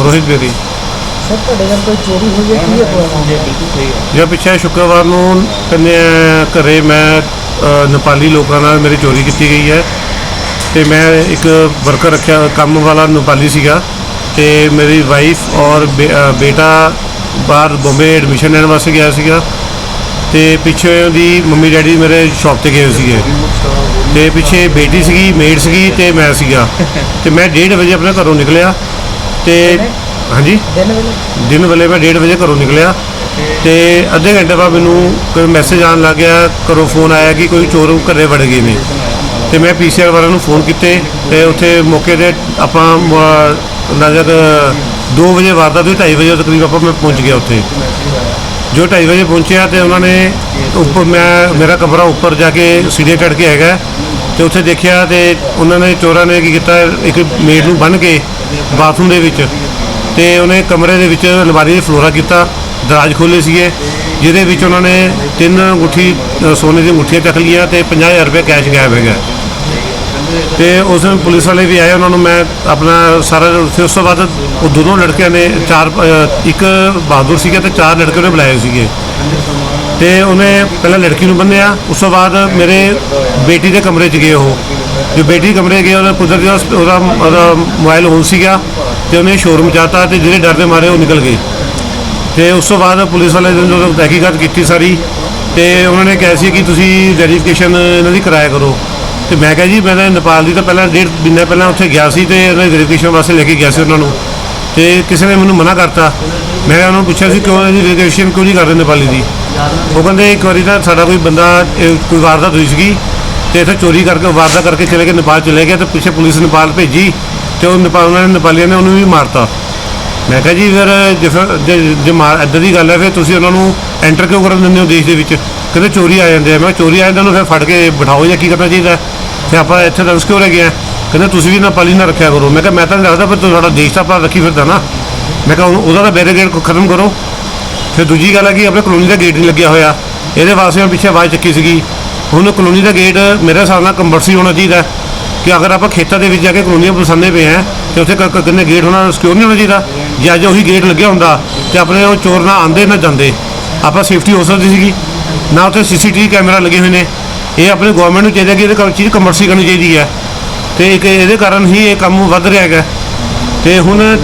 Rohit Bedi. Sir ਤੁਹਾਡੇ ਨਾਲ ਕੋਈ ਚੋਰੀ ਹੋਈ ਹੈ? ਕੀ ਹੈ ਪ੍ਰੋਬਲਮ ਜੇ ਪਿੱਛੇ ਸ਼ੁੱਕਰਵਾਰ ਨੂੰ ਕੰਨੇ ਘਰੇ ਮੈਂ ਅ, ਨੇਪਾਲੀ ਲੋਕਾਂ ਨਾਲ ਮੇਰੀ ਚੋਰੀ ਕੀਤੀ ਗਈ ਹੈ। ਤੇ ਮੈਂ ਇੱਕ ਵਰਕਰ ਰੱਖਿਆ ਕੰਮ ਵਾਲਾ ਨੇਪਾਲੀ ਸੀਗਾ। ਤੇ ਮੇਰੀ ਵਾਈਫ ਔਰ ਬੇ- ਅ, ਬੇਟਾ ਬਾਹਰ ਬੰਬੇ ਐਡਮਿਸ਼ਨ ਲੈਣ ਵਾਸਤੇ ਗਿਆ ਸੀਗਾ। ਤੇ ਪਿੱਛੇ ਉਹਦੀ ਮੰਮੀ ਡੈਡੀ ਮੇਰੇ ਸ਼ਾਪ ਤੇ ਗਏ ਹੋਏ ਸੀਗੇ। ਤੇ ਪਿੱਛੇ ਬੇਟੀ ਸੀਗੀ ਮੇਡ ਸੀਗੀ ਤੇ ਮੈਂ ਸੀਗਾ। ਤੇ ਮੈਂ 1:30 ਵਜੇ ਆਪਣੇ ਘਰੋਂ ਨਿਕਲਿਆ। ਤੇ ਹਾਂਜੀ? ਦਿਨ ਵੇਲੇ? ਦਿਨ ਵੇਲੇ ਮੈਂ 1:30 ਵਜੇ ਘਰੋਂ ਨਿਕਲਿਆ ਤੇ ਅੱਧੇ ਘੰਟੇ ਬਾਅਦ ਮੈਨੂੰ ਕੋਈ ਮੈਸੇਜ ਆਉਣ ਲੱਗ ਗਿਆ ਘਰੋਂ ਫੋਨ ਆਇਆ ਕਿ ਕੋਈ ਚੋਰ ਘਰੇ ਵੜ ਗਏ ਨੇ। ਤੇ ਮੈਂ ਪੀਸੀਆਰ ਵਾਲਿਆਂ ਨੂੰ ਫੋਨ ਕੀਤੇ ਤੇ ਉੱਥੇ ਮੌਕੇ ਤੇ ਆਪਾਂ ਨਜ਼ਰ 2 ਵਜੇ ਵਾਰਦਾਤ ਹੋਈ 2:30 ਵਜੇ ਤਕਰੀਬ ਆਪਾਂ ਮੈਂ ਪਹੁੰਚ ਗਿਆ ਉੱਥੇ। ਜੋ 2:30 ਵਜੇ ਪਹੁੰਚਿਆ ਤੇ ਉਹਨਾਂ ਨੇ ਉੱਪਰ ਮੈਂ ਮੇਰਾ ਕਮਰਾ ਉੱਪਰ ਜਾ ਕੇ ਸੀढ़ੇ ਚੜ੍ਹ ਕੇ ਹੈਗਾ ਤੇ ਉੱਥੇ ਦੇਖਿਆ ਤੇ ਉਹਨਾਂ ਨੇ ਚੋਰਾਂ ਨੇ ਕੀ ਕੀਤਾ ਇੱਕ ਮੇਡ ਨੂੰ ਬੰਨ੍ਹ ਕੇ ਬਾਥਰੂਮ ਦੇ ਵਿੱਚ ਤੇ ਉਹਨੇ ਕਮਰੇ ਦੇ ਵਿੱਚ ਅਲਮਾਰੀ ਦੇ ਫਲੋਰਾ ਕੀਤਾ ਦਰਾਜ ਖੋਲੇ ਸੀਗੇ ਜਿਹਦੇ ਵਿੱਚ ਉਹਨਾਂ ਨੇ ਤਿੰਨ ਗੁੱਠੀ ਅ, ਸੋਨੇ ਦੀਆਂ ਅੰਗੂਠੀਆਂ ਚੱਕ ਲਈਆਂ ਤੇ 50000 ਰੁਪਏ ਕੈਸ਼ ਗਾਇਬ ਹੈਗਾ ਤੇ ਉਸ ਦਿਨ ਪੁਲਿਸ ਵਾਲੇ ਵੀ ਆਏ ਉਹਨਾਂ ਨੂੰ ਮੈਂ ਆਪਣਾ ਸਾਰਾ ਫਿਰ ਉਸ ਤੋਂ ਬਾਅਦ ਉਹ ਦੋਨੋਂ ਲੜਕਿਆਂ ਨੇ ਚਾਰ ਅ, ਇੱਕ ਬਹਾਦਰ ਸੀਗਾ ਤੇ ਚਾਰ ਲੜਕੇ ਉਹਨੇ ਬੁਲਾਏ ਸੀਗੇ। ਤੇ ਉਹਨੇ ਪਹਿਲਾਂ ਲੜਕੀ ਨੂੰ ਬੰਨਿਆ, ਉਸ ਤੋਂ ਬਾਅਦ ਮੇਰੇ ਬੇਟੀ ਦੇ ਕਮਰੇ 'ਚ ਗਏ ਉਹ। ਜੋ ਬੇਟੀ ਕਮਰੇ ਗਏ, ਉਹਦਾ ਕੁਦਰਤੀ ਉਹਦਾ- ਉਹਦਾ ਉਹਦਾ ਮੋਬਾਈਲ ਔਨ ਸੀਗਾ ਤੇ ਉਹਨੇ ਸ਼ੋਰੂਮ ਜਾਤਾ ਤੇ ਜਿਹੜੇ ਡਰ ਦੇ ਮਾਰੇ ਉਹ ਨਿਕਲ ਗਏ। ਤੇ ਉਸ ਤੋਂ ਬਾਅਦ ਪੁਲਿਸ ਵਾਲੇ ਨੇ ਜਦੋਂ ਤਹਿਕੀਕਾਤ ਕੀਤੀ ਸਾਰੀ ਤੇ ਉਹਨਾਂ ਨੇ ਕਿਹਾ ਸੀ ਕਿ ਤੁਸੀਂ ਵੈਰੀਫਿਕੇਸ਼ਨ ਇਹਨਾਂ ਦੀ ਕਰਾਇਆ ਕਰੋ। ਤੇ ਮੈਂ ਕਿਹਾ ਜੀ, ਮੈਂ ਤਾਂ ਨੇਪਾਲ ਦੀ ਤਾਂ ਪਹਿਲਾਂ ਡੇਢ ਮਹੀਨਾ ਪਹਿਲਾਂ ਉੱਥੇ ਗਿਆ ਸੀ ਤੇ ਉਹਨਾਂ ਦੀ ਵੈਰੀਫਿਕੇਸ਼ਨ ਵਾਸਤੇ ਲੈ ਕੇ ਗਿਆ ਸੀ ਉਹਨਾਂ ਨੂੰ। ਤੇ ਕਿਸੇ ਨੇ ਮੈਨੂੰ ਮਨਾ ਕਰਤਾ। ਮੈਂ ਉਹਨਾਂ ਨੂੰ ਪੁੱਛਿਆ ਸੀ ਕਿਉਂ ਇਹਦੀ ਵੈਰੀਫਿਕੇਸ਼ਨ ਕਿਉਂ ਨਹੀਂ ਕਰਦੇ ਨੇਪਾਲੀ ਦੀ? ਉਹ ਕਹਿੰਦੇ ਇੱਕ ਵਾਰੀ ਤਾਂ ਸਾਡਾ ਕੋਈ ਬੰਦਾ, ਇਹ ਕੋਈ ਵਾਰਦਾਤ ਹੋਈ ਸੀਗੀ ਤੇ ਇੱਥੇ ਚੋਰੀ ਕਰਕੇ, ਵਾਰਦਾਤ ਕਰਕੇ ਚਲੇ ਗਏ, ਨੇਪਾਲ ਚਲੇ ਗਏ ਤੇ ਪਿੱਛੇ ਪੁਲਿਸ ਨੇਪਾਲ ਭੇਜੀ ਤੇ ਉਹ ਨੇਪਾਲ, ਉਹਨਾਂ ਨੇ ਨੇਪਾਲੀਆਂ ਨੇ ਉਹਨੂੰ ਵੀ ਮਾਰਤਾ। ਮੈਂ ਕਿਹਾ ਜੀ ਫਿਰ ਜੇ ਫਿਰ- ਜੇ ਮਾਰ ਇੱਦਾਂ ਦੀ ਗੱਲ ਹੈ, ਫਿਰ ਤੁਸੀਂ ਉਹਨਾਂ ਨੂੰ ਐਂਟਰ ਕਿਉਂ ਕਰਨ ਦਿੰਦੇ ਹੋ ਦੇਸ਼ ਦੇ ਵਿੱਚ? ਕਹਿੰਦੇ ਚੋਰੀ ਆ ਜਾਂਦੇ ਆ। ਮੈਂ ਚੋਰੀ ਆ ਜਾਂਦੇ ਨੂੰ ਫਿਰ ਫੜ ਕੇ ਬਿਠਾਓ ਜਾਂ ਕੀ ਕਰਨਾ ਚਾਹੀਦਾ? ਹੈ? ਤੇ ਆਪਾਂ ਇੱਥੇ ਤਾਂ ਕਿਉਂ ਰਹਿ ਗਏ ਕਹਿੰਦੇ ਤੁਸੀਂ ਵੀ ਨੇਪਾਲੀ ਨਾ ਰੱਖਿਆ ਕਰੋ। ਮੈਂ ਕਿਹਾ ਮੈਂ ਤਾਂ ਨਹੀਂ ਰੱਖਦਾ ਪਰ ਤੁਹਾਡਾ ਦੇਸ਼ ਦਾ ਆਪਾਂ ਰੱਖੀ ਫਿਰਦਾ ਨਾ। ਮੈਂ ਕਿਹਾ ਉਹਦਾ ਤਾਂ ਬੈਰੀਗੇਡ ਖਤਮ ਕਰੋ। ਫਿਰ ਦੂਜੀ ਗੱਲ ਹੈ ਕਿ ਆਪਣੇ ਕਲੋਨੀ ਦਾ ਗੇਟ ਨਹੀਂ ਲੱਗਿਆ ਹੋਇਆ। ਇਹਦੇ ਵਾਸਤੇ ਮੈਂ ਪਿੱਛੇ ਆਵਾਜ਼ ਚੱਕੀ ਸੀਗੀ। ਹੁਣ ਕਲੋਨੀ ਦਾ ਗੇਟ ਮੇਰੇ ਹਿਸਾਬ ਨਾਲ ਕੰਪਲਸਰੀ ਹੋਣਾ ਚਾਹੀਦਾ ਕਿ ਅਗਰ ਆਪਾਂ ਖੇਤਾਂ ਦੇ ਵਿੱਚ ਜਾ ਕੇ ਕਲੋਨੀਆਂ ਬਸਾਉਂਦੇ ਪਏ ਆ ਤੇ ਉੱਥੇ ਕ- ਕਿੰਨੇ ਗੇਟ ਹੋਣਾ ਸਿਕਿਉਰ ਨਹੀਂ ਹੋਣਾ ਚਾਹੀਦਾ। ਜੇ ਅੱਜ ਉਹੀ ਗੇਟ ਲੱਗਿਆ ਹੁੰਦਾ, ਤੇ ਆਪਣੇ ਉਹ ਚੋਰ ਨਾ ਆਂਦੇ ਨਾ ਜਾਂਦੇ। ਆਪਾਂ ਸੇਫਟੀ ਹੋ ਸਕਦੀ ਸੀਗੀ। ਨਾ ਉੱਥੇ ਸੀਸੀਟੀਵੀ ਕੈਮਰਾ ਲੱਗੇ ਹੋਏ ਨੇ। ਇਹ ਆਪਣੇ ਗਵਰਨਮੈਂਟ ਨੂੰ ਚਾਹੀਦਾ ਕਿ ਇਹਦੇ ਕਰ ਚੀਜ਼ ਕੰਪਲਸਰੀ ਕਰਨੀ ਚਾਹੀਦੀ ਹੈ। ਤੇ ਇੱਕ ਇਹਦੇ ਕਾਰਨ ਹੀ ਇਹ ਕੰਮ ਵੱਧ ਰਿਹਾ ਹੈਗਾ। ਤੇ ਹੁਣ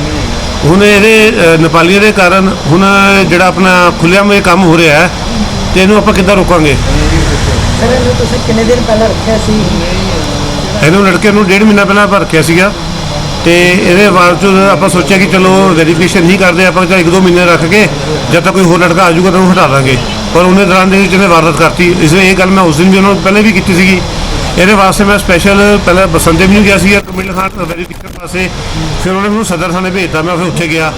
ਹੁਣ ਇਹਦੇ ਨੇਪਾਲੀਆਂ ਦੇ ਕਾਰਨ ਹੁਣ ਜਿਹੜਾ ਆਪਣਾ ਖੁੱਲਿਆ ਇਹ ਕੰਮ ਹੋ ਰਿਹਾ ਹੈ ਤੇ ਇਹਨੂੰ ਆਪਾਂ ਕਿੱਦਾਂ ਰੋਕਾਂਗੇ? ਸਰ ਇਹਨੂੰ ਤੁਸੀਂ ਕਿੰਨੇ ਦਿਨ ਪਹਿਲਾਂ ਰੱਖਿਆ ਸੀ? ਇਹਨੂੰ ਲੜਕੇ ਨੂੰ ਡੇਢ ਮਹੀਨਾ ਪਹਿਲਾਂ ਆਪਾਂ ਰੱਖਿਆ ਸੀਗਾ ਤੇ ਇਹਦੇ ਬਾਵਜੂਦ ਆਪਾਂ ਸੋਚਿਆ ਕਿ ਚਲੋ ਵੈਰੀਫਿਕੇਸ਼ਨ ਨਹੀਂ ਕਰਦੇ ਆਪਾਂ ਤਾਂ ਇੱਕ ਦੋ ਮਹੀਨੇ ਰੱਖ ਕੇ ਜਦ ਤੱਕ ਕੋਈ ਹੋਰ ਲੜਕਾ ਆ ਜਾਊਗਾ ਤਾਂ ਉਹਨੂੰ ਹਟਾ ਦਾਂਗੇ। ਪਰ ਉਹਨੇ ਦੌਰਾਨ ਦੇ ਵਿੱਚ ਇਹਨੇ ਵਾਰਦਾਤ ਕਰਤੀ। ਇਸ ਲਈ ਇਹ ਗੱਲ ਮੈਂ ਉਸ ਦਿਨ ਵੀ ਉਹਨਾਂ ਨੂੰ ਪਹਿਲੇ ਵੀ ਕੀਤੀ ਸੀਗੀ। ਇਹਦੇ ਵਾਸਤੇ ਮੈਂ ਸਪੈਸ਼ਲ ਪਹਿਲਾਂ ਬਸੰਦੇ ਵੀ ਗਿਆ ਸੀਗਾ ਕਮਿਲ ਖਾਨ ਵੈਰੀਫਿਕੇਸ਼ਨ ਵਾਸਤੇ। ਫਿਰ ਉਹਨੇ ਮੈਨੂੰ ਸਦਰ ਥਾਣੇ ਭੇਜਤਾ, ਮੈਂ ਫਿਰ ਉੱਥੇ ਗਿਆ।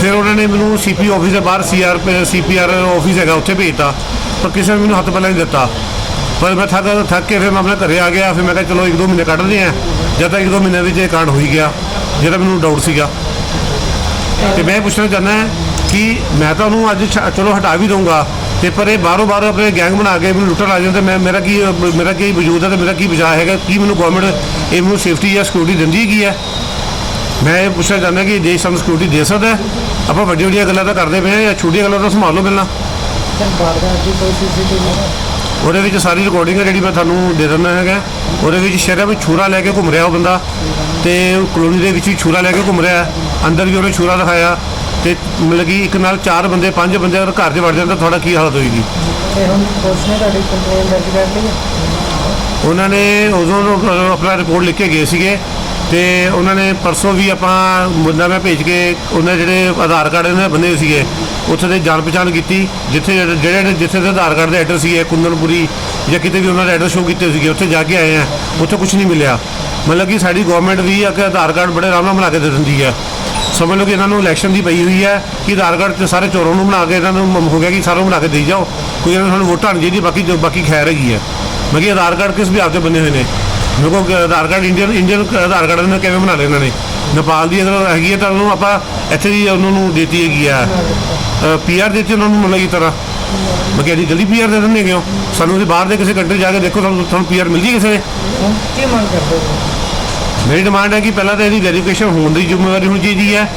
ਫਿਰ ਉਹਨਾਂ ਨੇ ਮੈਨੂੰ ਸੀਪੀ ਆਫਿਸ ਦੇ ਬਾਹਰ ਸੀਆਰ ਸੀਪੀਆਰ ਆਫਿਸ ਹੈਗਾ, ਉੱਥੇ ਭੇਜਤਾ। ਪਰ ਕਿਸੇ ਨੇ ਮੈਨੂੰ ਹੱਥ ਪਹਿਲਾਂ ਨਹੀਂ ਦਿੱਤਾ। ਪਰ ਮੈਂ ਥੱਕ ਥੱਕ ਕੇ ਫਿਰ ਮੈਂ ਆਪਣੇ ਘਰੇ ਆ ਗਿਆ। ਫਿਰ ਮੈਂ ਕਿਹਾ, ਚਲੋ, ਇੱਕ ਦੋ ਮਹੀਨੇ ਕੱਢਦੇ ਆ। ਜਦ ਤੱਕ ਇੱਕ ਦੋ ਮਹੀਨੇ ਵਿੱਚ ਇਹ ਕਾਂਡ ਹੋਈ ਗਿਆ। ਜਿਹੜਾ ਮੈਨੂੰ ਡਾਊਟ ਸੀਗਾ। ਤੇ ਮੈਂ ਇਹ ਪੁੱਛਣਾ ਚਾਹੁੰਦਾ ਕਿ ਮੈਂ ਤਾਂ ਉਹਨੂੰ ਅੱਜ ਚਲੋ ਹਟਾ ਵੀ ਦਊਂਗਾ। ਤੇ ਪਰ ਇਹ ਬਾਹਰੋਂ ਬਾਹਰ ਆਪਣੇ ਗੈਂਗ ਬਣਾ ਕੇ ਮੈਨੂੰ ਲੁੱਟਣ ਆ ਜਾਂਦੇ ਤੇ ਮੈਂ, ਮੇਰਾ ਕੀ ਮੇਰਾ ਕੀ ਵਜੂਦ ਹੈ ਤੇ ਮੇਰਾ ਕੀ ਬਚਾਅ ਹੈਗਾ? ਕੀ ਮੈਨੂੰ ਗਵਰਨਮੈਂਟ ਇਹ ਮੈਨੂੰ ਸੇਫਟੀ ਜਾਂ ਸਿਕਿਉਰਿਟੀ ਦਿੰਦੀ ਹੈਗੀ ਹੈ? ਮੈਂ ਇਹ ਪੁੱਛਣਾ ਚਾਹੁੰਦਾ ਕਿ ਦੇਸ਼ ਸਾਨੂੰ ਸਿਕਿਉਰਿਟੀ ਦੇ ਸਕਦਾ ਆਪਾਂ ਵੱਡੀਆਂ ਵੱਡੀਆਂ ਗੱਲਾਂ ਤਾਂ ਕਰਦੇ ਪਏ ਹਾਂ ਜਾਂ ਛੋਟੀਆਂ ਗੱਲਾਂ ਤਾਂ ਸੰਭਾਲ ਲਓ ਪਹਿਲਾਂ। ਉਹਦੇ ਵਿੱਚ ਸਾਰੀ ਰਿਕਾਰਡਿੰਗ ਹੈ ਜਿਹੜੀ ਮੈਂ ਤੁਹਾਨੂੰ ਦੇ ਦਿੰਦਾ ਹੈਗਾ। ਉਹਦੇ ਵਿੱਚ ਸ਼ਹਿਰਾਂ ਵਿੱਚ ਛੁਰਾ ਲੈ ਕੇ ਘੁੰਮ ਰਿਹਾ ਉਹ ਬੰਦਾ ਤੇ ਕਲੋਨੀ ਦੇ ਵਿੱਚ ਵੀ ਛੁਰਾ ਲੈ ਕੇ ਘੁੰਮ ਰਿਹਾ। ਅੰਦਰ ਵੀ ਉਹਨੇ ਛੁਰਾ ਦਿਖਾਇਆ। ਤੇ ਮਤਲਬ ਕਿ ਇੱਕ ਨਾਲ ਚਾਰ ਬੰਦੇ ਪੰਜ ਬੰਦੇ ਅਗਰ ਘਰ 'ਚ ਵੜ ਜਾਂਦੇ ਤਾਂ ਤੁਹਾਡਾ ਕੀ ਹਾਲਤ ਹੋਏਗੀ? ਤੇ ਹੁਣ ਪੁਲਿਸ ਨੇ ਤੁਹਾਡੀ ਕੰਪਲੇਨ ਦਰਜ ਕਰ ਲਈ ਹੈ? ਉਹਨਾਂ ਨੇ ਉਦੋਂ ਆਪਣਾ ਰਿਪੋਰਟ ਲਿਖ ਕੇ ਗਏ ਸੀਗੇ ਤੇ ਉਹਨਾਂ ਨੇ ਪਰਸੋਂ ਵੀ ਆਪਾਂ ਮੁੰਡਾ ਮੈਂ ਭੇਜ ਕੇ ਉਹਨਾਂ ਜਿਹੜੇ ਆਧਾਰ ਕਾਰਡ ਇਹਨਾਂ ਦੇ ਬੰਨੇ ਹੋਏ ਸੀਗੇ ਉੱਥੇ ਦੇ ਜਾਣ ਪਛਾਣ ਕੀਤੀ ਜਿੱਥੇ ਜਿਹੜੇ ਜਿੱਥੇ ਦੇ ਆਧਾਰ ਕਾਰਡ ਦੇ ਐਡਰੈਸ ਸੀਗੇ ਕੁੰਦਨਪੁਰੀ ਜਾਂ ਕਿਤੇ ਵੀ ਉਹਨਾਂ ਦੇ ਐਡਰੈਸ ਸ਼ੋ ਕੀਤੇ ਸੀਗੇ ਉੱਥੇ ਜਾ ਕੇ ਆਏ ਆ ਉੱਥੇ ਕੁਝ ਨਹੀਂ ਮਿਲਿਆ। ਮਤਲਬ ਕਿ ਸਾਡੀ ਗਵਰਨਮੈਂਟ ਵੀ ਆ ਕਿ ਆਧਾਰ ਕਾਰਡ ਬੜੇ ਆਰਾਮ ਨਾਲ ਬਣਾ ਕੇ ਦੇ ਦਿੰਦੀ ਹੈ ਸਮਝ ਲਓ ਕਿ ਇਹਨਾਂ ਨੂੰ ਇਲੈਕਸ਼ਨ ਦੀ ਪਈ ਹੋਈ ਹੈ ਕਿ ਆਧਾਰ ਕਾਰਡ ਤੇ ਸਾਰੇ ਚੋਰਾਂ ਨੂੰ ਬਣਾ ਕੇ ਇਹਨਾਂ ਨੂੰ ਹੋ ਗਿਆ ਕਿ ਸਾਰਿਆਂ ਨੂੰ ਬਣਾ ਕੇ ਦੇਈ ਜਾਓ। ਕੋਈ ਇਹਨਾਂ ਨੂੰ ਸਾਨੂੰ ਵੋਟਾਂ ਨਹੀਂ ਚਾਹੀਦੀ ਬਾਕੀ ਜੋ ਬਾਕੀ ਖੈਰ ਹੈਗੀ ਹੈ। ਬਾਕੀ ਕਿ ਆਧਾਰ ਕਾਰਡ ਕਿਸ ਵੀ ਆਪਦੇ ਬਣੇ ਹੋਏ ਨੇ? ਮੇਰੇ ਕੋਲ Aadhaar card Indian Indian Aadhaar card ਕਿਵੇਂ ਬਣਾ ਲਏ ਇਹਨਾਂ ਨੇ? ਨੇਪਾਲ ਦੀ ਅਗਰ ਹੈਗੀ ਹੈ ਤਾਂ ਉਹਨੂੰ ਆਪਾਂ ਇੱਥੇ ਦੀ ਉਹਨਾਂ ਨੂੰ ਦੇਤੀ ਹੈਗੀ ਆ ਪੀਆਰ ਦੇਤੀ ਉਹਨਾਂ ਨੂੰ ਮਤਲਬ ਇਹ ਤਰ੍ਹਾਂ? ਮੈਂ ਕਿਹਾ ਜੀ ਜਲਦੀ ਪੀਆਰ ਦੇ ਦਿੰਦੇ ਕਿਉਂ ਸਾਨੂੰ ਉਹਦੇ ਬਾਹਰ ਦੇ ਕਿਸੇ ਕੰਟਰੀ ਜਾ ਕੇ ਦੇਖੋ, ਤੁਹਾਨੂੰ ਤੁਹਾਨੂੰ ਪੀਆਰ ਮਿਲਦੀ ਕਿਸੇ ਨੇ? ਕੀ ਮੰਗ ਕਰਦੇ ਹੋ? ਮੇਰੀ ਡਿਮਾਂਡ ਹੈ ਕਿ ਪਹਿਲਾਂ ਤਾਂ ਇਹਦੀ ਵੈਰੀਫਿਕੇਸ਼ਨ ਹੋਣ ਦੀ ਜ਼ਿੰਮੇਵਾਰੀ ਹੋਣੀ ਚਾਹੀਦੀ ਹੈ।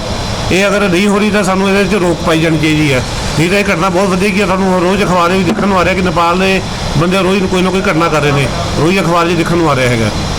ਇਹ ਅਗਰ ਨਹੀਂ ਹੋ ਰਹੀ ਤਾਂ ਸਾਨੂੰ ਇਹਦੇ 'ਚ ਰੋਕ ਪਾਈ ਜਾਣੀ ਚਾਹੀਦੀ ਹੈ। ਨਹੀਂ ਤਾਂ ਇਹ ਘਟਨਾ ਬਹੁਤ ਵਧੇਗੀ ਹੈ। ਸਾਨੂੰ ਰੋਜ਼ ਅਖਬਾਰ ਵਿੱਚ ਦੇਖਣ ਨੂੰ ਆ ਰਿਹਾ ਕਿ ਨੇਪਾਲ ਦੇ ਬੰਦੇ ਰੋਜ਼ ਕੋਈ ਨਾ ਕੋਈ ਘਟਨਾ ਕਰ ਰਹੇ ਨੇ। ਰੋਜ਼ ਅਖਬਾਰ 'ਚ ਦੇਖਣ ਨੂੰ ਆ ਰਿਹਾ ਹੈਗਾ।